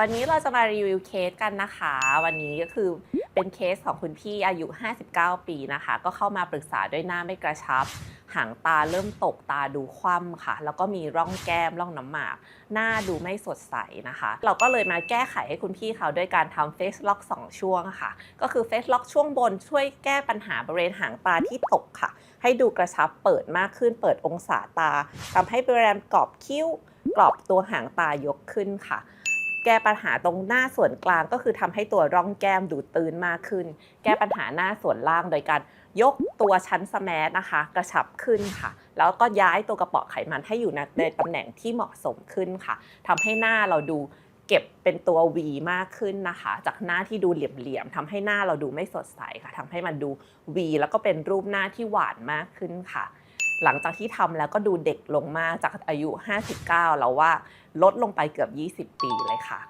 วันนี้เราจะมารีวิวเคสกันนะคะ วันนี้ก็คือเป็นเคสของคุณพี่อายุ 59 ปีนะคะ ก็เข้ามาปรึกษาด้วยหน้าไม่กระชับ หางตาเริ่มตกตาดูคว่ำค่ะ แล้วก็มีร่องแก้มร่องน้ำหมาก หน้าดูไม่สดใสนะคะ เราก็เลยมาแก้ไขให้คุณพี่เขาด้วยการทำเฟซล็อก 2 ช่วงค่ะ ก็คือเฟซล็อกช่วงบนช่วยแก้ปัญหาบริเวณหางตาที่ตกค่ะ ให้ดูกระชับเปิดมากขึ้น เปิดองศาตาทำให้บริเวณกรอบคิ้วกรอบตัวหางตายกขึ้นค่ะ แก้ปัญหาตรงหน้าส่วนกลางก็คือทำให้ตัวร่องแก้มดูตื้นมากขึ้น แก้ปัญหาหน้าส่วนล่างโดยการยกตัวชั้นสแมสนะคะ กระชับขึ้นค่ะ แล้วก็ย้ายตัวกระเป๋อไขมันให้อยู่ในตำแหน่งที่เหมาะสมขึ้นค่ะทำให้หน้าเราดูเก็บเป็นตัว V มากขึ้นนะคะ จากหน้าที่ดูเหลี่ยมๆทำให้หน้าเราดูไม่สดใสค่ะทำให้มันดู V แล้วก็เป็นรูปหน้าที่หวานมากขึ้นค่ะ หลังจากที่ทำแล้วก็ดูเด็กลงมากจากอายุ 59 แล้วว่าลดลงไปเกือบ 20 ปีเลยค่ะ